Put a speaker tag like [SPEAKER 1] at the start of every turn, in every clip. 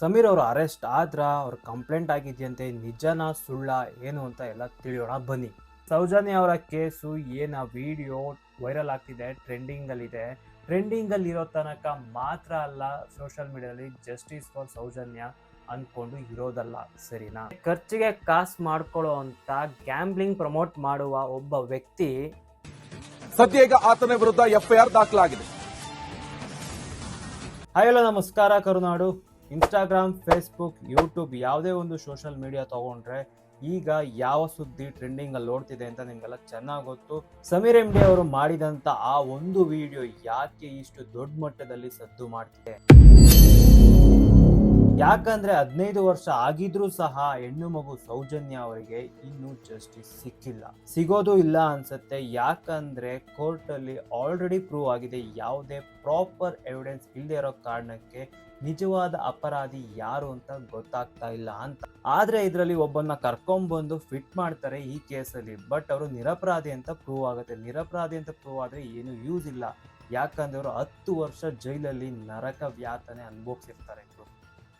[SPEAKER 1] ಸಮೀರ್ ಅವರು ಅರೆಸ್ಟ್ ಆದ್ರ ಅವ್ರ ಕಂಪ್ಲೇಂಟ್ ಆಗಿದೆಯಂತೆ ನಿಜನಾ ಸುಳ್ಳ ಏನು ಅಂತ ಎಲ್ಲ ತಿಳಿಯೋಣ ಬನ್ನಿ. ಸೌಜನ್ಯ ಅವರ ಕೇಸು ಏನ ವಿಡಿಯೋ ವೈರಲ್ ಆಗ್ತಿದೆ ಟ್ರೆಂಡಿಂಗ್ ಅಲ್ಲಿ ಇದೆ ಟ್ರೆಂಡಿಂಗ್ ಅಲ್ಲಿ ಇರೋ ತನಕ ಮಾತ್ರ ಅಲ್ಲ ಸೋಷಿಯಲ್ ಮೀಡಿಯಾದಲ್ಲಿ ಜಸ್ಟಿಸ್ ಫಾರ್ ಸೌಜನ್ಯ ಅಂದ್ಕೊಂಡು ಇರೋದಲ್ಲ ಸರಿನಾ? ಖರ್ಚಿಗೆ ಕಾಸು ಮಾಡ್ಕೊಳ್ಳೋ ಅಂತ ಗ್ಯಾಂಬ್ಲಿಂಗ್ ಪ್ರಮೋಟ್ ಮಾಡುವ ಒಬ್ಬ ವ್ಯಕ್ತಿ
[SPEAKER 2] ಸದ್ಯ ಈಗ ಆತನ ವಿರುದ್ಧ ಎಫ್ಐಆರ್ ದಾಖಲಾಗಿದೆ.
[SPEAKER 1] ಹಾಯ್ ಹಲೋ ನಮಸ್ಕಾರ ಕರುನಾಡು. ಇನ್ಸ್ಟಾಗ್ರಾಮ್ ಫೇಸ್ಬುಕ್ ಯೂಟ್ಯೂಬ್ ಯಾವುದೇ ಒಂದು ಸೋಷಲ್ ಮೀಡಿಯಾ ತಗೊಂಡ್ರೆ ಈಗ ಯಾವ ಸುದ್ದಿ ಟ್ರೆಂಡಿಂಗ್ ಅಲ್ಲಿ ಓಡ್ತಿದೆ ಅಂತ ನಿಮ್ಗೆಲ್ಲ ಚೆನ್ನಾಗಿ ಗೊತ್ತು. ಸಮೀರ್ ಎಂಡಿ ಅವರು ಮಾಡಿದಂತ ಆ ಒಂದು ವಿಡಿಯೋ ಯಾಕೆ ಇಷ್ಟು ದೊಡ್ಡ ಮಟ್ಟದಲ್ಲಿ ಸದ್ದು ಮಾಡ್ತಿದೆ? ಯಾಕಂದ್ರೆ ಹದಿನೈದು ವರ್ಷ ಆಗಿದ್ರೂ ಸಹ ಹೆಣ್ಣು ಮಗು ಸೌಜನ್ಯ ಅವರಿಗೆ ಇನ್ನೂ ಜಸ್ಟಿಸ್ ಸಿಕ್ಕಿಲ್ಲ. ಸಿಗೋದು ಇಲ್ಲ ಅನ್ಸುತ್ತೆ. ಯಾಕಂದ್ರೆ ಕೋರ್ಟ್ ಅಲ್ಲಿ ಆಲ್ರೆಡಿ ಪ್ರೂವ್ ಆಗಿದೆ ಯಾವುದೇ ಪ್ರಾಪರ್ ಎವಿಡೆನ್ಸ್ ಇಲ್ಲದೆ ಇರೋ ಕಾರಣಕ್ಕೆ ನಿಜವಾದ ಅಪರಾಧಿ ಯಾರು ಅಂತ ಗೊತ್ತಾಗ್ತಾ ಇಲ್ಲ ಅಂತ. ಆದ್ರೆ ಇದರಲ್ಲಿ ಒಬ್ಬನ್ನ ಕರ್ಕೊಂಡ್ಬಂದು ಫಿಟ್ ಮಾಡ್ತಾರೆ ಈ ಕೇಸಲ್ಲಿ. ಬಟ್ ಅವರು ನಿರಪರಾಧಿ ಅಂತ ಪ್ರೂವ್ ಆಗುತ್ತೆ. ನಿರಪರಾಧಿ ಅಂತ ಪ್ರೂವ್ ಆದ್ರೆ ಏನು ಯೂಸ್ ಇಲ್ಲ. ಯಾಕಂದ್ರೆ ಅವರು ಹತ್ತು ವರ್ಷ ಜೈಲಲ್ಲಿ ನರಕ ವ್ಯಾತನೆ ಅನುಭವಿಸಿರ್ತಾರೆ ಗುರು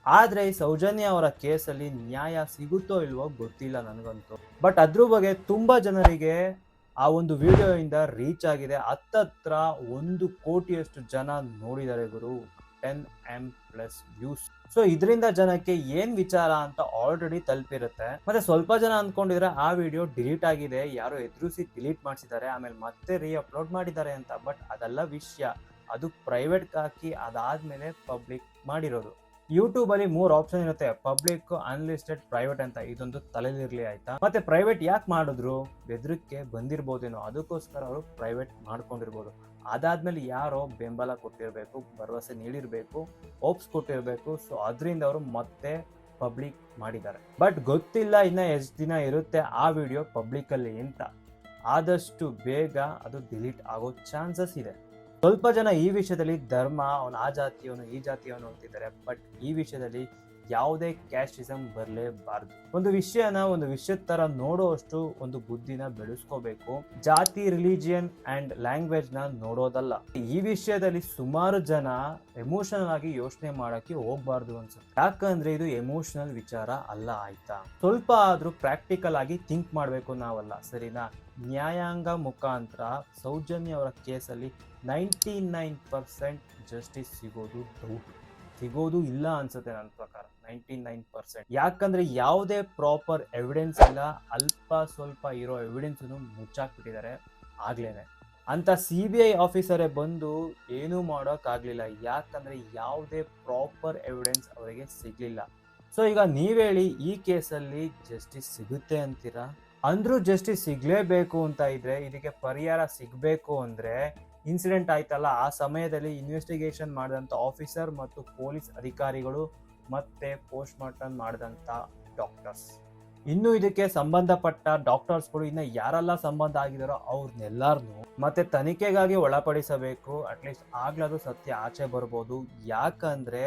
[SPEAKER 1] ಆದ್ರೆ ಸೌಜನ್ಯ ಅವರ ಕೇಸಲ್ಲಿ ನ್ಯಾಯ ಸಿಗುತ್ತೋ ಇಲ್ವೋ ಗೊತ್ತಿಲ್ಲ ನನಗಂತೂ. ಬಟ್ ಅದ್ರ ಬಗ್ಗೆ ತುಂಬಾ ಜನರಿಗೆ ಆ ಒಂದು ವಿಡಿಯೋ ಇಂದ ರೀಚ್ ಆಗಿದೆ. ಹತ್ತತ್ರ ಒಂದು ಕೋಟಿಯಷ್ಟು ಜನ ನೋಡಿದ್ದಾರೆ ಗುರು. Ten M plus views so ಇದರಿಂದ ಜನಕ್ಕೆ ಏನ್ ವಿಚಾರ ಅಂತ ಆಲ್ರೆಡಿ ತಲುಪಿರುತ್ತೆ. ಮತ್ತೆ ಸ್ವಲ್ಪ ಜನ ಅನ್ಕೊಂಡಿದ್ರೆ ಆ ವಿಡಿಯೋ ಡಿಲೀಟ್ ಆಗಿದೆ. ಯಾರೋ ಎದುರಿಸಿ ಡಿಲೀಟ್ ಮಾಡಿಸಿದ್ದಾರೆ. ಆಮೇಲೆ ಮತ್ತೆ ರೀ ಅಪ್ಲೋಡ್ ಮಾಡಿದ್ದಾರೆ ಅಂತ. ಬಟ್ ಅದೆಲ್ಲ ವಿಷಯ. ಅದು ಪ್ರೈವೇಟ್ ಹಾಕಿ ಅದಾದ್ಮೇಲೆ ಪಬ್ಲಿಕ್ ಮಾಡಿರೋದು. ಯೂಟ್ಯೂಬ್ ಅಲ್ಲಿ ಮೂರ್ ಆಪ್ಷನ್ ಇರುತ್ತೆ ಪಬ್ಲಿಕ್ ಅನ್ಲಿಸ್ಟೆಡ್ ಪ್ರೈವೇಟ್ ಅಂತ. ಇದೊಂದು ತಲೆಲಿರಲಿ ಆಯ್ತಾ? ಮತ್ತೆ ಪ್ರೈವೇಟ್ ಯಾಕೆ ಮಾಡಿದ್ರು? ಬೆದರಿಕೆ ಬಂದಿರ್ಬೋದೇನೋ, ಅದಕ್ಕೋಸ್ಕರ ಅವರು ಪ್ರೈವೇಟ್ ಮಾಡ್ಕೊಂಡಿರ್ಬೋದು. ಅದಾದ್ಮೇಲೆ ಯಾರೋ ಬೆಂಬಲ ಕೊಟ್ಟಿರ್ಬೇಕು, ಭರವಸೆ ನೀಡಿರ್ಬೇಕು ಹೋಪ್ಸ್ ಕೊಟ್ಟಿರ್ಬೇಕು. ಸೊ ಅದರಿಂದ ಅವರು ಮತ್ತೆ ಪಬ್ಲಿಕ್ ಮಾಡಿದ್ದಾರೆ. ಬಟ್ ಗೊತ್ತಿಲ್ಲ ಇನ್ನ ಎಷ್ಟು ದಿನ ಇರುತ್ತೆ ಆ ವಿಡಿಯೋ ಪಬ್ಲಿಕ್ ಅಲ್ಲಿ ಅಂತ. ಆದಷ್ಟು ಬೇಗ ಅದು ಡಿಲೀಟ್ ಆಗೋ ಚಾನ್ಸಸ್ ಇದೆ. ಸ್ವಲ್ಪ ಜನ ಈ ವಿಷಯದಲ್ಲಿ ಧರ್ಮ, ಅವನು ಆ ಜಾತಿಯವನು ಈ ಜಾತಿಯವನು ಅಂತಿದ್ದಾರೆ. ಬಟ್ ಈ ವಿಷಯದಲ್ಲಿ ಯಾವುದೇ ಕ್ಯಾಸ್ಟಿಸಮ್ ಬರಲೇಬಾರದು. ಒಂದು ವಿಷಯನ ಒಂದು ವಿಷಯದ ತರ ನೋಡುವಷ್ಟು ಒಂದು ಬುದ್ಧಿನ ಬೆಳೆಸ್ಕೋಬೇಕು. ಜಾತಿ ರಿಲಿಜಿಯನ್ ಅಂಡ್ ಲ್ಯಾಂಗ್ವೇಜ್ನ ನೋಡೋದಲ್ಲ. ಈ ವಿಷಯದಲ್ಲಿ ಸುಮಾರು ಜನ ಎಮೋಷನಲ್ ಆಗಿ ಯೋಚನೆ ಮಾಡಕ್ಕೆ ಹೋಗ್ಬಾರ್ದು ಅನ್ಸುತ್ತೆ. ಯಾಕಂದ್ರೆ ಇದು ಎಮೋಷನಲ್ ವಿಚಾರ ಅಲ್ಲ ಆಯ್ತಾ? ಸ್ವಲ್ಪ ಆದ್ರೂ ಪ್ರಾಕ್ಟಿಕಲ್ ಆಗಿ ಥಿಂಕ್ ಮಾಡಬೇಕು ನಾವಲ್ಲ. ಸರಿನಾ? ನ್ಯಾಯಾಂಗ ಮುಖಾಂತರ ಸೌಜನ್ಯ ಅವರ ಕೇಸಲ್ಲಿ ನೈಂಟಿ ನೈನ್ ಪರ್ಸೆಂಟ್ ಜಸ್ಟಿಸ್ ಸಿಗೋದು ಡೌಟ್ ಸಿಗೋದು ಇಲ್ಲ ಅನ್ಸುತ್ತೆ ನನ್ನ ಪ್ರಕಾರ. Ninety nine percent. ಯಾಕಂದ್ರೆ ಯಾವುದೇ ಪ್ರಾಪರ್ ಎವಿಡೆನ್ಸ್ ಇಲ್ಲ. ಅಲ್ಪ ಸ್ವಲ್ಪ ಇರೋ ಎವಿಡೆನ್ಸ್ ಮುಚ್ಚಾಕ್ಬಿಟ್ಟಿದ್ದಾರೆ. ಆಗ್ಲೇನೆ. ಅಂತ ಸಿ ಬಿ ಐ ಆಫೀಸರೇ ಬಂದು ಏನೂ ಮಾಡೋಕ್ಕಾಗಲಿಲ್ಲ ಯಾಕಂದ್ರೆ ಯಾವುದೇ ಪ್ರಾಪರ್ ಎವಿಡೆನ್ಸ್ ಅವರಿಗೆ ಸಿಗಲಿಲ್ಲ. ಸೊ ಈಗ ನೀವು ಹೇಳಿ ಈ ಕೇಸಲ್ಲಿ ಜಸ್ಟಿಸ್ ಸಿಗುತ್ತೆ ಅಂತೀರಾ? ಅಂದರೂ ಜಸ್ಟಿಸ್ ಸಿಗಲೇಬೇಕು ಅಂತ ಇದ್ರೆ, ಇದಕ್ಕೆ ಪರಿಹಾರ ಸಿಗಬೇಕು ಅಂದ್ರೆ ಇನ್ಸಿಡೆಂಟ್ ಆಯ್ತಲ್ಲ, ಆ ಸಮಯದಲ್ಲಿ ಇನ್ವೆಸ್ಟಿಗೇಷನ್ ಮಾಡಿದಂಥ ಆಫೀಸರ್ ಮತ್ತು ಪೊಲೀಸ್ ಅಧಿಕಾರಿಗಳು ಮತ್ತೆ ಪೋಸ್ಟ್ ಮಾರ್ಟಮ್ ಮಾಡಿದಂಥ ಡಾಕ್ಟರ್ಸ್ ಇನ್ನು ಇದಕ್ಕೆ ಸಂಬಂಧಪಟ್ಟ ಡಾಕ್ಟರ್ಸ್ಗಳು ಇನ್ನು ಯಾರೆಲ್ಲ ಸಂಬಂಧ ಆಗಿದಾರೋ ಅವ್ರನ್ನೆಲ್ಲಾರನು ಮತ್ತೆ ತನಿಖೆಗಾಗಿ ಒಳಪಡಿಸಬೇಕು. ಅಟ್ಲೀಸ್ಟ್ ಆಗ್ಲಾದ್ರೂ ಸತ್ಯ. ಆಚೆ ಬರ್ಬೋದು. ಯಾಕಂದ್ರೆ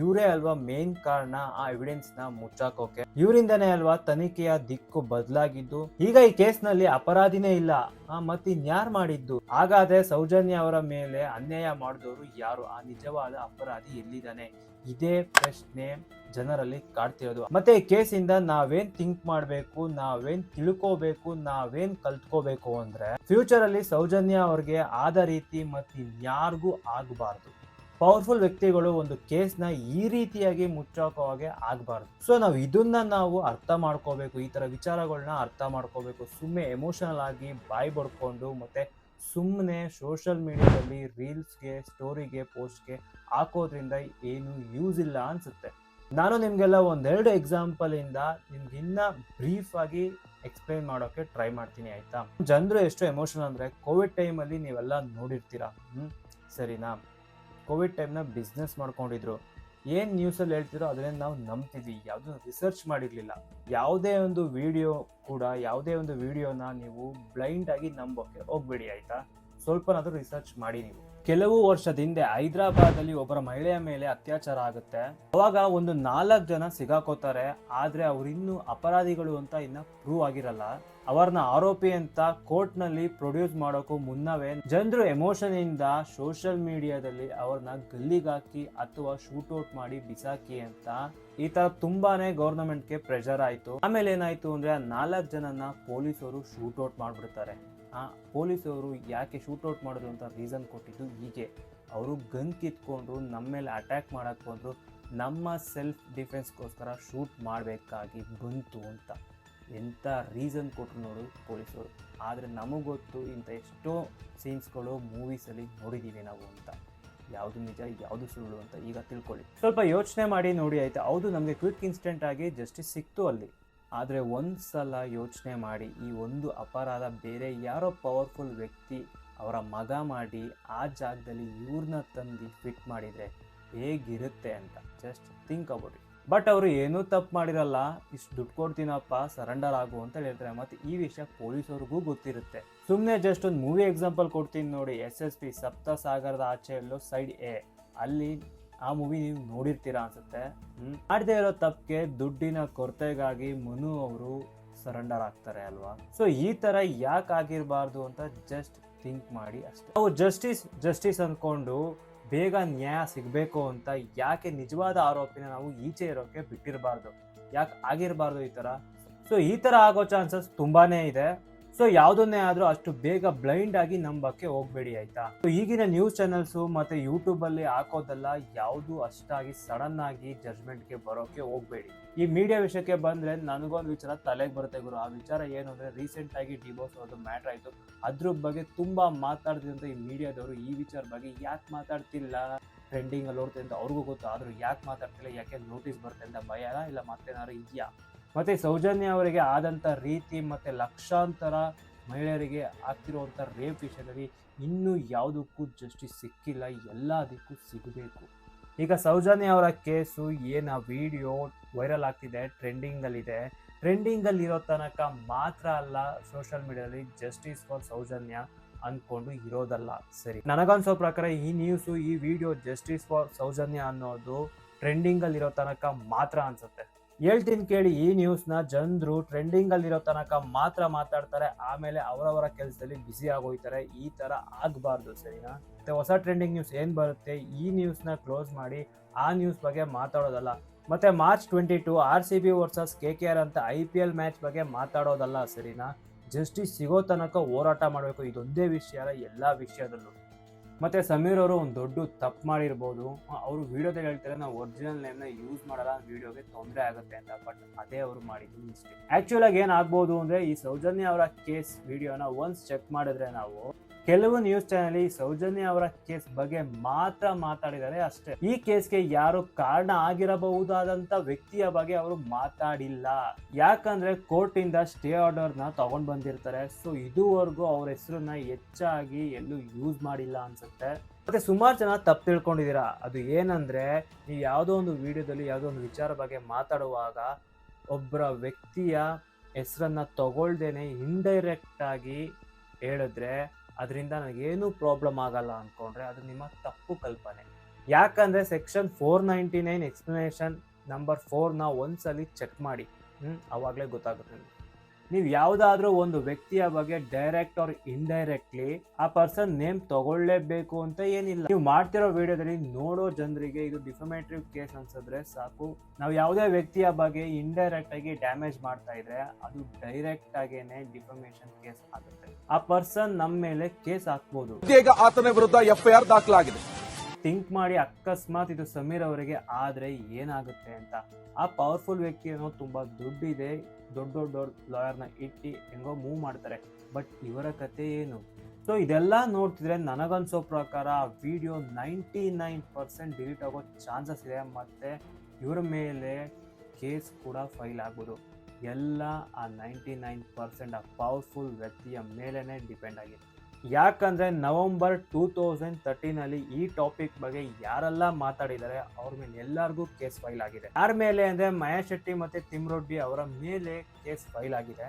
[SPEAKER 1] ಇವರೇ ಅಲ್ವಾ ಮೇನ್ ಕಾರಣ ಆ ಎವಿಡೆನ್ಸ್ನ ಮುಚ್ಚಾಕೋಕೆ. ಇವರಿಂದನೇ ಅಲ್ವಾ ತನಿಖೆಯ ದಿಕ್ಕು ಬದಲಾಗಿದ್ದು, ಈಗ ಈ ಕೇಸ್ನಲ್ಲಿ ಅಪರಾಧಿನೇ ಇಲ್ಲ. ಮತ್ತೆ ಇನ್ಯಾರ್ ಮಾಡಿದ್ದು? ಹಾಗಾದ್ರೆ ಸೌಜನ್ಯ ಅವರ ಮೇಲೆ ಅನ್ಯಾಯ ಮಾಡಿದವರು ಯಾರು? ಆ ನಿಜವಾದ ಅಪರಾಧಿ ಎಲ್ಲಿದ್ದಾನೆ? ಇದೇ ಪ್ರಶ್ನೆ ಜನರಲ್ಲಿ ಕಾಡ್ತಿರೋದು. ಮತ್ತೆ ಈ ಕೇಸಿಂದ ನಾವೇನ್ ಥಿಂಕ್ ಮಾಡ್ಬೇಕು, ನಾವೇನ್ ತಿಳ್ಕೋಬೇಕು, ನಾವೇನ್ ಕಲ್ತ್ಕೋಬೇಕು ಅಂದ್ರೆ ಫ್ಯೂಚರ್ ಅಲ್ಲಿ ಸೌಜನ್ಯ ಅವ್ರಿಗೆ ಆದ ರೀತಿ ಮತ್ತೆ ಯಾರಿಗೂ ಆಗಬಾರ್ದು. ಪವರ್ಫುಲ್ ವ್ಯಕ್ತಿಗಳು ಒಂದು ಕೇಸ್ನ ಈ ರೀತಿಯಾಗಿ ಮುಚ್ಚಾಕೋ ಹಾಗೆ ಆಗಬಾರ್ದು. ಸೊ ನಾವು ಇದನ್ನ ನಾವು ಅರ್ಥ ಮಾಡ್ಕೋಬೇಕು, ಈ ತರ ವಿಚಾರಗಳನ್ನ ಅರ್ಥ ಮಾಡ್ಕೋಬೇಕು ಸುಮ್ಮನೆ ಎಮೋಷನಲ್ ಆಗಿ ಬಾಯಿ ಬಡ್ಕೊಂಡು ಮತ್ತೆ ಸುಮ್ಮನೆ ಸೋಷಲ್ ಮೀಡಿಯಾದಲ್ಲಿ ರೀಲ್ಸ್ಗೆ ಸ್ಟೋರಿಗೆ ಪೋಸ್ಟ್ಗೆ ಹಾಕೋದ್ರಿಂದ ಏನು ಯೂಸ್ ಇಲ್ಲ ಅನ್ಸುತ್ತೆ. ನಾನು ನಿಮಗೆಲ್ಲ ಒಂದೆರಡು ಎಕ್ಸಾಂಪಲಿಂದ ನಿಮ್ಗೆ ಇನ್ನ ಬ್ರೀಫ್ ಆಗಿ ಎಕ್ಸ್ಪ್ಲೈನ್ ಮಾಡೋಕೆ ಟ್ರೈ ಮಾಡ್ತೀನಿ, ಆಯ್ತಾ? ಜನರು ಎಷ್ಟು ಎಮೋಷನಲ್ ಅಂದ್ರೆ ಕೋವಿಡ್ ಟೈಮಲ್ಲಿ ನೀವೆಲ್ಲ ನೋಡಿರ್ತೀರಾ? ಹ್ಞೂ ಸರಿನಾ? ಕೋವಿಡ್ ಟೈಮ್ನ ಬಿಸ್ನೆಸ್ ಮಾಡ್ಕೊಂಡಿದ್ರು. ಏನು ನ್ಯೂಸಲ್ಲಿ ಹೇಳ್ತಿರೋ ಅದನ್ನೇ ನಾವು ನಂಬ್ತಿದ್ವಿ ಯಾವುದೂ ರಿಸರ್ಚ್ ಮಾಡಿರಲಿಲ್ಲ. ಯಾವುದೇ ಒಂದು ವಿಡಿಯೋ ಕೂಡ, ಯಾವುದೇ ಒಂದು ವಿಡಿಯೋನ ನೀವು ಬ್ಲೈಂಡ್ ಆಗಿ ನಂಬೋಕೆ ಹೋಗ್ಬೇಡಿ, ಆಯ್ತಾ? ಸ್ವಲ್ಪನಾದ್ರೂ ರಿಸರ್ಚ್ ಮಾಡಿ ನೀವು. ಕೆಲವು ವರ್ಷದ ಹಿಂದೆ ಹೈದರಾಬಾದ್ ಅಲ್ಲಿ ಒಬ್ಬರ ಮಹಿಳೆಯ ಮೇಲೆ ಅತ್ಯಾಚಾರ ಆಗುತ್ತೆ. ಅವಾಗ ಒಂದು ನಾಲ್ಕು ಜನ ಸಿಗಾಕೋತಾರೆ, ಆದ್ರೆ ಅವ್ರಿನ್ನೂ ಅಪರಾಧಿಗಳು ಅಂತ ಇನ್ನ ಪ್ರೂವ್ ಆಗಿರಲ್ಲ. ಅವರನ್ನ ಆರೋಪಿ ಅಂತ ಕೋರ್ಟ್ನಲ್ಲಿ ಪ್ರೊಡ್ಯೂಸ್ ಮಾಡೋಕ್ಕೂ ಮುನ್ನವೇ ಜನರು ಎಮೋಷನ್ ಇಂದ ಸೋಷಿಯಲ್ ಮೀಡಿಯಾದಲ್ಲಿ ಅವ್ರನ್ನ ಗಲ್ಲಿಗಾಕಿ ಅಥವಾ ಶೂಟ್ಔಟ್ ಮಾಡಿ ಬಿಸಾಕಿ ಅಂತ. ಈ ತರ ತುಂಬಾನೇ ಗವರ್ನಮೆಂಟ್ಗೆ ಪ್ರೆಷರ್ ಆಯ್ತು. ಆಮೇಲೆ ಏನಾಯ್ತು ಅಂದ್ರೆ ನಾಲ್ಕು ಜನನ ಪೊಲೀಸರು ಶೂಟ್ಔಟ್ ಮಾಡ್ಬಿಡ್ತಾರೆ. ಆ ಪೊಲೀಸವರು ಯಾಕೆ ಶೂಟೌಟ್ ಮಾಡಿದ್ರು ಅಂತ ರೀಸನ್ ಕೊಟ್ಟಿದ್ದು ಹೀಗೆ. ಅವರು ಗನ್ ಕಿತ್ಕೊಂಡ್ರು ನಮ್ಮ ಮೇಲೆ ಅಟ್ಯಾಕ್ ಮಾಡೋಕ್ಕೆ ಬಂದರು ನಮ್ಮ ಸೆಲ್ಫ್ ಡಿಫೆನ್ಸ್ಗೋಸ್ಕರ ಶೂಟ್ ಮಾಡಬೇಕಾಗಿ ಬಂತು ಅಂತ. ಎಂಥ ರೀಸನ್ ಕೊಟ್ಟರು ನೋಡು ಪೊಲೀಸರು. ಆದರೆ ನಮಗೆ ಗೊತ್ತು ಇಂಥ ಎಷ್ಟೋ ಸೀನ್ಸ್ಗಳು ಮೂವೀಸಲ್ಲಿ ನೋಡಿದ್ದೀವಿ ನಾವು ಅಂತ. ಯಾವುದು ನಿಜ, ಯಾವುದು ಸುಳ್ಳು ಅಂತ ಈಗ ತಿಳ್ಕೊಳ್ಳಿ. ಸ್ವಲ್ಪ ಯೋಚನೆ ಮಾಡಿ ನೋಡಿ ಆಯಿತು? ಹೌದು, ನಮಗೆ ಕ್ವಿಕ್ ಇನ್ಸ್ಟೆಂಟ್ ಆಗಿ ಜಸ್ಟಿಸ್ ಸಿಕ್ತು ಅಲ್ಲಿ. ಆದರೆ ಒಂದು ಸಲ ಯೋಚನೆ ಮಾಡಿ, ಈ ಒಂದು ಅಪರಾಧ ಬೇರೆ ಯಾರೋ ಪವರ್ಫುಲ್ ವ್ಯಕ್ತಿ ಅವರ ಮಗ ಮಾಡಿ ಆ ಜಾಗದಲ್ಲಿ ಇವ್ರನ್ನ ತಂದು ಫಿಟ್ ಮಾಡಿದರೆ ಹೇಗಿರುತ್ತೆ ಅಂತ just think about it but ಅವರು ಏನೂ ತಪ್ಪು ಮಾಡಿರಲ್ಲ, ಇಷ್ಟು ದುಡ್ಡು ಕೊಡ್ತೀನಪ್ಪ ಸರೆಂಡರ್ ಆಗು ಅಂತ ಹೇಳ್ತಾರೆ. ಮತ್ತು ಈ ವಿಷಯ ಪೊಲೀಸವ್ರಿಗೂ ಗೊತ್ತಿರುತ್ತೆ. ಸುಮ್ಮನೆ ಜಸ್ಟ್ ಒಂದು ಮೂವಿ ಎಕ್ಸಾಂಪಲ್ ಕೊಡ್ತೀನಿ ನೋಡಿ. ಎಸ್ ಎಸ್ ಪಿ ಸಪ್ತ ಸಾಗರದ ಸೈಡ್ ಎ. ಅಲ್ಲಿ ಆ ಮೂವಿ ನೀವು ನೋಡಿರ್ತೀರಾ ಅನ್ಸುತ್ತೆ. ಮಾಡದೇ ಇರೋ ತಪ್ಪಿಗೆ ದುಡ್ಡಿನ ಕೊರತೆಗಾಗಿ ಮನು ಅವರು ಸರೆಂಡರ್ ಆಗ್ತಾರೆ ಅಲ್ವಾ? ಸೊ ಈ ತರ ಯಾಕೆ ಆಗಿರಬಾರ್ದು ಅಂತ ಜಸ್ಟ್ ಥಿಂಕ್ ಮಾಡಿ ಅಷ್ಟೇ. ನಾವು ಜಸ್ಟಿಸ್ ಜಸ್ಟಿಸ್ ಅಂದ್ಕೊಂಡು ಬೇಗ ನ್ಯಾಯ ಸಿಗಬೇಕು ಅಂತ ಯಾಕೆ ನಿಜವಾದ ಆರೋಪಿನ ನಾವು ಈಚೆ ಇರೋಕೆ ಬಿಟ್ಟಿರಬಾರ್ದು? ಯಾಕೆ ಆಗಿರಬಾರ್ದು ಈ ತರ? ಸೊ ಈ ತರ ಆಗೋ ಚಾನ್ಸಸ್ ತುಂಬಾನೇ ಇದೆ. ಸೊ ಯಾವುದನ್ನೇ ಆದ್ರೂ ಅಷ್ಟು ಬೇಗ ಬ್ಲೈಂಡ್ ಆಗಿ ನಂಬಕ್ಕೆ ಹೋಗ್ಬೇಡಿ ಆಯ್ತಾ? ಸೊ ಈಗಿನ ನ್ಯೂಸ್ ಚಾನೆಲ್ಸ್ ಮತ್ತೆ ಯೂಟ್ಯೂಬಲ್ಲಿ ಹಾಕೋದೆಲ್ಲ ಯಾವುದು ಅಷ್ಟಾಗಿ ಸಡನ್ ಆಗಿ ಜಡ್ಜ್ಮೆಂಟ್ಗೆ ಬರೋಕೆ ಹೋಗ್ಬೇಡಿ. ಈ ಮೀಡಿಯಾ ವಿಷಯಕ್ಕೆ ಬಂದ್ರೆ ನನಗೊಂದು ವಿಚಾರ ತಲೆಗೆ ಬರುತ್ತೆ ಗುರು. ಆ ವಿಚಾರ ಏನು ಅಂದ್ರೆ ರೀಸೆಂಟ್ ಆಗಿ ಡಿವೋರ್ಸ್ ಅದು ಮ್ಯಾಟ್ರ್ ಆಯ್ತು. ಅದ್ರ ಬಗ್ಗೆ ತುಂಬಾ ಮಾತಾಡ್ತಿದ್ದಂತ ಈ ಮೀಡಿಯಾದವರು ಈ ವಿಚಾರ ಬಗ್ಗೆ ಯಾಕೆ ಮಾತಾಡ್ತಿಲ್ಲ? ಟ್ರೆಂಡಿಂಗ್ ಅಲ್ಲಿ ಓಡ್ತಿದೆ ಅಂತ ಅವ್ರಿಗೂ ಗೊತ್ತು. ಆದ್ರೂ ಯಾಕೆ ಮಾತಾಡ್ತಿಲ್ಲ? ಯಾಕೆ ನೋಟಿಸ್ ಬರುತ್ತೆ ಅಂತ ಭಯ ಇಲ್ಲ ಮತ್ತೇನಾದ್ರು ಇದೆಯಾ? ಮತ್ತೆ ಸೌಜನ್ಯ ಅವರಿಗೆ ಆದಂಥ ರೀತಿ ಮತ್ತು ಲಕ್ಷಾಂತರ ಮಹಿಳೆಯರಿಗೆ ಆಗ್ತಿರುವಂಥ ರೇಪ್ ವಿಷಯದಲ್ಲಿ ಇನ್ನೂ ಯಾವುದಕ್ಕೂ ಜಸ್ಟಿಸ್ ಸಿಕ್ಕಿಲ್ಲ ಎಲ್ಲದಕ್ಕೂ ಸಿಗಬೇಕು. ಈಗ ಸೌಜನ್ಯ ಅವರ ಕೇಸು ಏನು ವಿಡಿಯೋ ವೈರಲ್ ಆಗ್ತಿದೆ ಟ್ರೆಂಡಿಂಗಲ್ಲಿದೆ ಟ್ರೆಂಡಿಂಗಲ್ಲಿರೋ ತನಕ ಮಾತ್ರ ಅಲ್ಲ ಸೋಷಿಯಲ್ ಮೀಡಿಯಾದಲ್ಲಿ ಜಸ್ಟಿಸ್ ಫಾರ್ ಸೌಜನ್ಯ ಅಂದ್ಕೊಂಡು ಇರೋದಲ್ಲ. ಸರಿ, ನನಗನ್ಸೋ ಪ್ರಕಾರ ಈ ನ್ಯೂಸು ಈ ವಿಡಿಯೋ ಜಸ್ಟಿಸ್ ಫಾರ್ ಸೌಜನ್ಯ ಅನ್ನೋದು ಟ್ರೆಂಡಿಂಗಲ್ಲಿರೋ ತನಕ ಮಾತ್ರ ಅನ್ಸುತ್ತೆ. ಹೇಳ್ತೀನಿ ಕೇಳಿ, ಈ ನ್ಯೂಸ್ನ ಜನರು ಟ್ರೆಂಡಿಂಗಲ್ಲಿರೋ ತನಕ ಮಾತ್ರ ಮಾತಾಡ್ತಾರೆ, ಆಮೇಲೆ ಅವರವರ ಕೆಲಸದಲ್ಲಿ ಬ್ಯುಸಿ ಆಗೋಯ್ತಾರೆ, ಈ ಥರ ಆಗಬಾರ್ದು ಸರಿನಾ? ಮತ್ತು ಹೊಸ ಟ್ರೆಂಡಿಂಗ್ ನ್ಯೂಸ್ ಏನು ಬರುತ್ತೆ, ಈ ನ್ಯೂಸ್ನ ಕ್ಲೋಸ್ ಮಾಡಿ, ಆ ನ್ಯೂಸ್ ಬಗ್ಗೆ ಮಾತಾಡೋದಲ್ಲ. ಮತ್ತು March twenty two R C B versus K K R ಅಂತ ಐ ಪಿ ಎಲ್ ಮ್ಯಾಚ್ ಬಗ್ಗೆ ಮಾತಾಡೋದಲ್ಲ ಸರಿನಾ? ಜಸ್ಟಿಸ್ ಸಿಗೋ ತನಕ ಹೋರಾಟ ಮಾಡಬೇಕು, ಇದೊಂದೇ ವಿಷಯ ಎಲ್ಲ ವಿಷಯದಲ್ಲೂ. ಮತ್ತೆ ಸಮೀರ್ ಅವರು ಒಂದು ದೊಡ್ಡ ತಪ್ಪು ಮಾಡಿರ್ಬೋದು. ಅವರು ವಿಡಿಯೋದಲ್ಲಿ ಹೇಳ್ತಾರೆ ನಾವು ಒರಿಜಿನಲ್ ನೇಮ್ನ ಯೂಸ್ ಮಾಡಲ್ಲ ವಿಡಿಯೋಗೆ ತೊಂದರೆ ಆಗುತ್ತೆ ಅಂತ ಬಟ್ ಅದೇ ಅವರು ಮಾಡಿದ್ದು ಮಿಸ್ಟೇಕ್ ಆ್ಯಕ್ಚುಲಾಗಿ ಏನಾಗ್ಬೋದು ಅಂದರೆ ಈ ಸೌಜನ್ಯ ಅವರ ಕೇಸ್ ವಿಡಿಯೋನ ಒನ್ಸ್ ಚೆಕ್ ಮಾಡಿದ್ರೆ ನಾವು ಕೆಲವು ನ್ಯೂಸ್ ಚಾನೆಲ್ ಈ ಸೌಜನ್ಯ ಅವರ ಕೇಸ್ ಬಗ್ಗೆ ಮಾತ್ರ ಮಾತಾಡಿದ್ದಾರೆ ಅಷ್ಟೇ. ಈ ಕೇಸ್ಗೆ ಯಾರು ಕಾರಣ ಆಗಿರಬಹುದಾದಂತ ವ್ಯಕ್ತಿಯ ಬಗ್ಗೆ ಅವರು ಮಾತಾಡಿಲ್ಲ. ಯಾಕಂದ್ರೆ ಕೋರ್ಟ್ ಇಂದ ಸ್ಟೇ ಆರ್ಡರ್ನ ತಗೊಂಡ್ ಬಂದಿರ್ತಾರೆ. ಸೊ ಇದುವರೆಗೂ ಅವ್ರ ಹೆಸರನ್ನ ಹೆಚ್ಚಾಗಿ ಎಲ್ಲೂ ಯೂಸ್ ಮಾಡಿಲ್ಲ ಅನ್ಸುತ್ತೆ. ಮತ್ತೆ ಸುಮಾರು ಜನ ತಪ್ಪು ತಿಳ್ಕೊಂಡಿದ್ದೀರಾ? ಅದು ಏನಂದ್ರೆ, ನೀವು ಯಾವುದೋ ಒಂದು ವಿಡಿಯೋದಲ್ಲಿ ಯಾವುದೋ ಒಂದು ವಿಚಾರ ಬಗ್ಗೆ ಮಾತಾಡುವಾಗ ಒಬ್ಬರ ವ್ಯಕ್ತಿಯ ಹೆಸರನ್ನ ತಗೊಳ್ದೇನೆ ಇಂಡೈರೆಕ್ಟ್ ಆಗಿ ಹೇಳಿದ್ರೆ ಅದರಿಂದ ನನಗೇನು ಪ್ರಾಬ್ಲಮ್ ಆಗಲ್ಲ ಅಂದ್ಕೊಂಡ್ರೆ ಅದು ನಿಮ್ಮ ತಪ್ಪು ಕಲ್ಪನೆ ಯಾಕಂದರೆ section four ninety nine explanation number ಫೋರ್ನ ಒಂದ್ಸಲಿ ಚೆಕ್ ಮಾಡಿ ಹ್ಞೂ ಅವಾಗಲೇ ಗೊತ್ತಾಗುತ್ತೆ ನಿಮ್ಗೆ. ನೀವು ಯಾವುದಾದ್ರೂ ಒಂದು ವ್ಯಕ್ತಿಯ ಬಗ್ಗೆ ಡೈರೆಕ್ಟ್ ಆರ್ ಇಂಡೈರೆಕ್ಟ್ಲಿ ಆ ಪರ್ಸನ್ ನೇಮ್ ತಗೊಳ್ಳೇಬೇಕು ಅಂತ ಏನಿಲ್ಲ. ನೀವು ಮಾಡ್ತಿರೋ ವಿಡಿಯೋದಲ್ಲಿ ನೋಡೋ ಜನರಿಗೆ ಇದು ಡಿಫಮೇಟಿವ್ ಕೇಸ್ ಅನ್ಸಿದ್ರೆ ಸಾಕು. ನಾವು ಯಾವುದೇ ವ್ಯಕ್ತಿಯ ಬಗ್ಗೆ ಇಂಡೈರೆಕ್ಟ್ ಆಗಿ ಡ್ಯಾಮೇಜ್ ಮಾಡ್ತಾ ಇದ್ರೆ ಅದು ಡೈರೆಕ್ಟ್ ಆಗೇನೆ ಡಿಫಮೇಷನ್ ಕೇಸ್ ಆಗುತ್ತೆ. ಆ ಪರ್ಸನ್ ನಮ್ಮ ಮೇಲೆ ಕೇಸ್ ಹಾಕ್ಬೋದು.
[SPEAKER 2] ಆತನ ವಿರುದ್ಧ ಎಫ್ಐಆರ್ ದಾಖಲಾಗಿದೆ.
[SPEAKER 1] ಥಿಂಕ್ ಮಾಡಿ ಅಕಸ್ಮಾತ್ ಇದು ಸಮೀರ್ ಅವರಿಗೆ ಆದರೆ ಏನಾಗುತ್ತೆ ಅಂತ. ಆ ಪವರ್ಫುಲ್ ವ್ಯಕ್ತಿ ಅನ್ನೋ ತುಂಬ ದುಡ್ಡಿದೆ, ದೊಡ್ಡ ದೊಡ್ಡ ಲಾಯರ್ನ ಇಟ್ಟು ಹೆಂಗೋ ಮೂವ್ ಮಾಡ್ತಾರೆ. ಬಟ್ ಇವರ ಕತೆ ಏನು? ಸೊ ಇದೆಲ್ಲ ನೋಡ್ತಿದ್ರೆ ನನಗನ್ಸೋ ಪ್ರಕಾರ video ninety nine percent delete ಆಗೋ ಚಾನ್ಸಸ್ ಇದೆ ಮತ್ತು ಇವರ ಮೇಲೆ ಕೇಸ್ ಕೂಡ ಫೈಲ್ ಆಗ್ಬೋದು. ಎಲ್ಲ ಆ ನೈಂಟಿ ನೈನ್ ಪರ್ಸೆಂಟ್ ಆ ಪವರ್ಫುಲ್ ವ್ಯಕ್ತಿಯ ಮೇಲೇ ಡಿಪೆಂಡ್ ಆಗಿದೆ ಯಾಕಂದ್ರೆ ನವಂಬರ್ ಟೂ ತೌಸಂಡ್ ತರ್ಟೀನಲ್ಲಿ ಈ ಟಾಪಿಕ್ ಬಗ್ಗೆ ಯಾರೆಲ್ಲ ಮಾತಾಡಿದ್ದಾರೆ, ಅವ್ರ ಮೇಲೆ ಎಲ್ಲರಿಗೂ ಕೇಸ್ ಫೈಲ್ ಆಗಿದೆ. ಯಾರ ಮೇಲೆ ಅಂದರೆ ಮಹೇಶ್ ಶೆಟ್ಟಿ ಮತ್ತೆ ತಿಮ್ರೊಡ್ಡಿ ಅವರ ಮೇಲೆ ಕೇಸ್ ಫೈಲ್ ಆಗಿದೆ.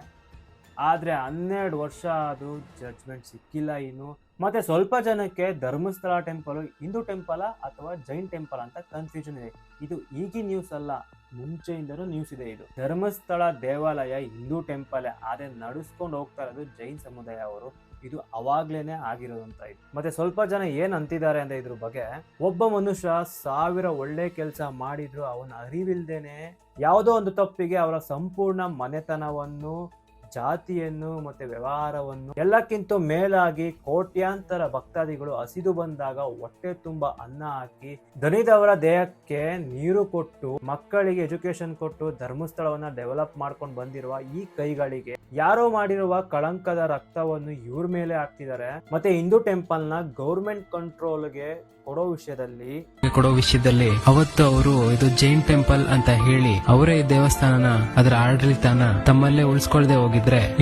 [SPEAKER 1] ಆದರೆ ಹನ್ನೆರಡು ವರ್ಷ ಅದು ಜಡ್ಜ್ಮೆಂಟ್ ಸಿಕ್ಕಿಲ್ಲ ಇನ್ನು. ಮತ್ತು ಸ್ವಲ್ಪ ಜನಕ್ಕೆ ಧರ್ಮಸ್ಥಳ ಟೆಂಪಲು, ಹಿಂದೂ ಟೆಂಪಲ ಅಥವಾ ಜೈನ್ ಟೆಂಪಲ್ ಅಂತ ಕನ್ಫ್ಯೂಷನ್ ಇದೆ. ಇದು ಈಗಿನ ನ್ಯೂಸ್ ಅಲ್ಲ ಮುಂಚೆಯಿಂದಲೂ ನ್ಯೂಸ್ ಇದೆ ಇದು. ಧರ್ಮಸ್ಥಳ ದೇವಾಲಯ ಹಿಂದೂ ಟೆಂಪಲ್, ಆದರೆ ನಡೆಸ್ಕೊಂಡು ಹೋಗ್ತಾ ಇರೋದು ಜೈನ್ ಸಮುದಾಯ ಅವರು. ಇದು ಅವಾಗ್ಲೇನೆ ಆಗಿರೋದಂತ ಇದು. ಮತ್ತೆ ಸ್ವಲ್ಪ ಜನ ಏನ್ ಅಂತಿದ್ದಾರೆ ಅಂದ್ರೆ ಇದ್ರ ಬಗ್ಗೆ, ಒಬ್ಬ ಮನುಷ್ಯ ಸಾವಿರ ಒಳ್ಳೆ ಕೆಲಸ ಮಾಡಿದ್ರು, ಅವನ ಅರಿವಿಲ್ದೇನೆ ಯಾವುದೋ ಒಂದು ತಪ್ಪಿಗೆ ಅವರ ಸಂಪೂರ್ಣ ಮನೆತನವನ್ನು ಜಾತಿಯನ್ನು ಮತ್ತೆ ವ್ಯವಹಾರವನ್ನು ಎಲ್ಲಕ್ಕಿಂತ ಮೇಲಾಗಿ ಕೋಟ್ಯಾಂತರ ಭಕ್ತಾದಿಗಳು ಹಸಿದು ಬಂದಾಗ ಹೊಟ್ಟೆ ತುಂಬ ಅನ್ನ ಹಾಕಿ ದಣಿದವರ ದೇಹಕ್ಕೆ ನೀರು ಕೊಟ್ಟು ಮಕ್ಕಳಿಗೆ ಎಜುಕೇಶನ್ ಕೊಟ್ಟು ಧರ್ಮಸ್ಥಳವನ್ನ ಡೆವಲಪ್ ಮಾಡ್ಕೊಂಡು ಬಂದಿರುವ ಈ ಕೈಗಳಿಗೆ ಯಾರೋ ಮಾಡಿರುವ ಕಳಂಕದ ರಕ್ತವನ್ನು ಇವ್ರ ಮೇಲೆ ಹಾಕ್ತಿದ್ದಾರೆ. ಮತ್ತೆ ಹಿಂದೂ ಟೆಂಪಲ್ನ ಗೌರ್ಮೆಂಟ್ ಕಂಟ್ರೋಲ್ಗೆ ಕೊಡೋ ವಿಷಯದಲ್ಲಿ
[SPEAKER 3] ಕೊಡೋ ವಿಷಯದಲ್ಲಿ ಅವತ್ತು ಅವರು ಇದು ಜೈನ್ ಟೆಂಪಲ್ ಅಂತ ಹೇಳಿ ಅವರೇ ದೇವಸ್ಥಾನನ ಅದರ ಆಡಳಿತನ ತಮ್ಮಲ್ಲೇ ಉಳಿಸ್ಕೊಳ್ದೆ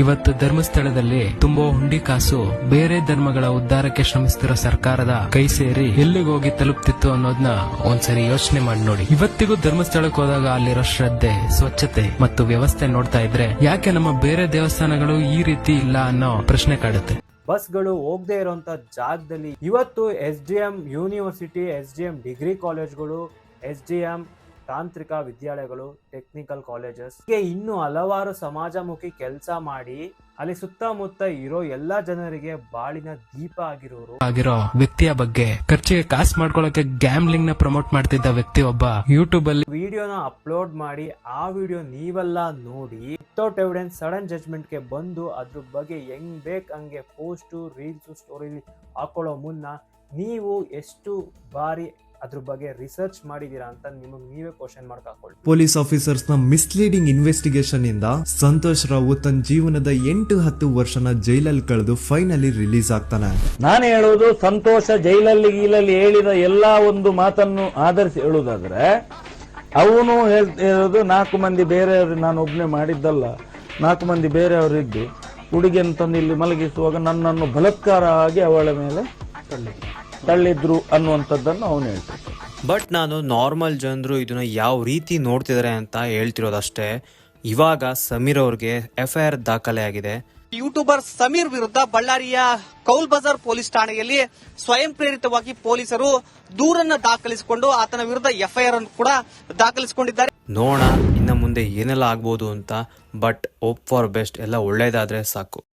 [SPEAKER 3] ಇವತ್ತು ಧರ್ಮಸ್ಥಳದಲ್ಲಿ ತುಂಬೋ ಹುಂಡಿ ಕಾಸು ಬೇರೆ ಧರ್ಮಗಳ ಉದ್ಧಾರಕ್ಕೆ ಶ್ರಮಿಸ್ತಿರೋ ಸರ್ಕಾರದ ಕೈ ಸೇರಿ ಎಲ್ಲಿಗೋಗಿ ತಲುಪ್ತಿತ್ತು ಅನ್ನೋದನ್ನ ಒಂದ್ಸರಿ ಯೋಚನೆ ಮಾಡಿ ನೋಡಿ. ಇವತ್ತಿಗೂ ಧರ್ಮಸ್ಥಳಕ್ಕೆ ಹೋದಾಗ ಅಲ್ಲಿರೋ ಶ್ರದ್ಧೆ, ಸ್ವಚ್ಛತೆ ಮತ್ತು ವ್ಯವಸ್ಥೆ ನೋಡ್ತಾ ಇದ್ರೆ ಯಾಕೆ ನಮ್ಮ ಬೇರೆ ದೇವಸ್ಥಾನಗಳು ಈ ರೀತಿ ಇಲ್ಲ ಅನ್ನೋ ಪ್ರಶ್ನೆ ಕಾಡುತ್ತೆ.
[SPEAKER 1] ಬಸ್ಗಳು ಹೋಗದೆ ಇರುವಂತ ಜಾಗದಲ್ಲಿ ಇವತ್ತು S D M university, S D M degree ಕಾಲೇಜ್ಗಳು, S D M ತಾಂತ್ರಿಕ ವಿದ್ಯಾಲಯಗಳು ಟೆಕ್ನಿಕಲ್ ಕಾಲೇಜಸ್ ಹೀಗೆ ಇನ್ನು ಹಲವಾರು ಸಮಾಜಮುಖಿ ಕೆಲಸ ಮಾಡಿ ಅಲ್ಲಿ ಸುತ್ತಮುತ್ತ ಇರೋ ಎಲ್ಲಾ ಜನರಿಗೆ ಬಾಳಿನ ದೀಪ ಆಗಿರೋರು.
[SPEAKER 3] ಆಗಿರೋ ವ್ಯಕ್ತಿಯ ಬಗ್ಗೆ ಖರ್ಚಿಗೆ ಕಾಸು ಮಾಡ್ಕೊಳಕ್ಕೆ ಗ್ಯಾಮ್ಲಿಂಗ್ನ ಪ್ರಮೋಟ್ ಮಾಡ್ತಿದ್ದ ವ್ಯಕ್ತಿ ಒಬ್ಬ ಯೂಟ್ಯೂಬ್ ಅಲ್ಲಿ
[SPEAKER 1] ವಿಡಿಯೋನ ಅಪ್ಲೋಡ್ ಮಾಡಿ ಆ ವಿಡಿಯೋ ನೀವೆಲ್ಲ ನೋಡಿ ವಿತೌಟ್ ಎವಿಡೆನ್ಸ್ ಸಡನ್ ಜಜ್ಮೆಂಟ್ಗೆ ಬಂದು ಅದ್ರ ಬಗ್ಗೆ ಹೆಂಗ್ ಬೇಕ್ ಹಂಗೆ ಪೋಸ್ಟು ರೀಲ್ಸು ಸ್ಟೋರಿ ಹಾಕೊಳ್ಳೋ ಮುನ್ನ ನೀವು ಎಷ್ಟು ಬಾರಿ ಅದ್ರ ಬಗ್ಗೆ ರಿಸರ್ಚ್ ಮಾಡಿದೀರಾ ಅಂತ ನಿಮಗೆ ನೀವೇ ಕ್ವಶನ್ ಮಾರ್ಕ್ ಹಾಕೊಳ್ಳಿ
[SPEAKER 4] ಪೊಲೀಸ್ ಆಫೀಸರ್ಸ್ನ ಮಿಸ್ಲೀಡಿಂಗ್ ಇನ್ವೆಸ್ಟಿಗೇಷನ್ ಇಂದ ಸಂತೋಷ್ ರಾವು ತನ್ನ ಜೀವನದ ಎಂಟು ಹತ್ತು ವರ್ಷನ ಜೈಲಲ್ಲಿ ಕಳೆದು ಫೈನಲಿ ರಿಲೀಸ್ ಆಗ್ತಾನೆ.
[SPEAKER 5] ನಾನು ಹೇಳೋದು ಸಂತೋಷ ಜೈಲಲ್ಲಿ ಗೀಲಲ್ಲಿ ಹೇಳಿದ ಎಲ್ಲಾ ಒಂದು ಮಾತನ್ನು ಆಧರಿಸಿ ಹೇಳುವುದಾದ್ರೆ ಅವನು ಹೇಳೋದು ನಾಲ್ಕು ಮಂದಿ ಬೇರೆಯವರು ನಾನು ಒಬ್ಬನೇ ಮಾಡಿದ್ದಲ್ಲ ನಾಲ್ಕು ಮಂದಿ ಬೇರೆಯವರಿದ್ದು ಹುಡುಗಿಯನ್ನು ತಂದು ಇಲ್ಲಿ ಮಲಗಿಸುವಾಗ ನನ್ನನ್ನು ಬಲತ್ಕಾರ ಆಗಿ ಅವಳ ಮೇಲೆ ತಳ್ಳಿದ್ರು ಅನ್ನುವಂಥದ್ದನ್ನು ಅವನು ಹೇಳ್ತಾನೆ.
[SPEAKER 1] ಬಟ್ ನಾನು ನಾರ್ಮಲ್ ಜನರು ಇದನ್ನ ಯಾವ ರೀತಿ ನೋಡ್ತಿದ್ದಾರೆ ಅಂತ ಹೇಳ್ತಿರೋದಷ್ಟೇ ಇವಾಗ ಸಮೀರ್ ಅವ್ರಿಗೆ ಎಫ್ ಐ ಆರ್ ದಾಖಲೆ ಆಗಿದೆ.
[SPEAKER 6] ಯೂಟ್ಯೂಬರ್ ಸಮೀರ್ ವಿರುದ್ಧ ಬಳ್ಳಾರಿಯ ಕೌಲ್ ಬಜಾರ್ ಪೊಲೀಸ್ ಠಾಣೆಯಲ್ಲಿ ಸ್ವಯಂ ಪ್ರೇರಿತವಾಗಿ ಪೊಲೀಸರು ದೂರನ್ನ ದಾಖಲಿಸಿಕೊಂಡು ಆತನ ವಿರುದ್ಧ ಎಫ್ಐಆರ್ ಅನ್ನು ಕೂಡ ದಾಖಲಿಸಿಕೊಂಡಿದ್ದಾರೆ.
[SPEAKER 1] ನೋಡೋಣ ಇನ್ನು ಮುಂದೆ ಏನೆಲ್ಲ ಆಗ್ಬೋದು ಅಂತ ಬಟ್ ಹೋಪ್ ಫಾರ್ ಬೆಸ್ಟ್ ಎಲ್ಲ ಒಳ್ಳೇದಾದ್ರೆ ಸಾಕು.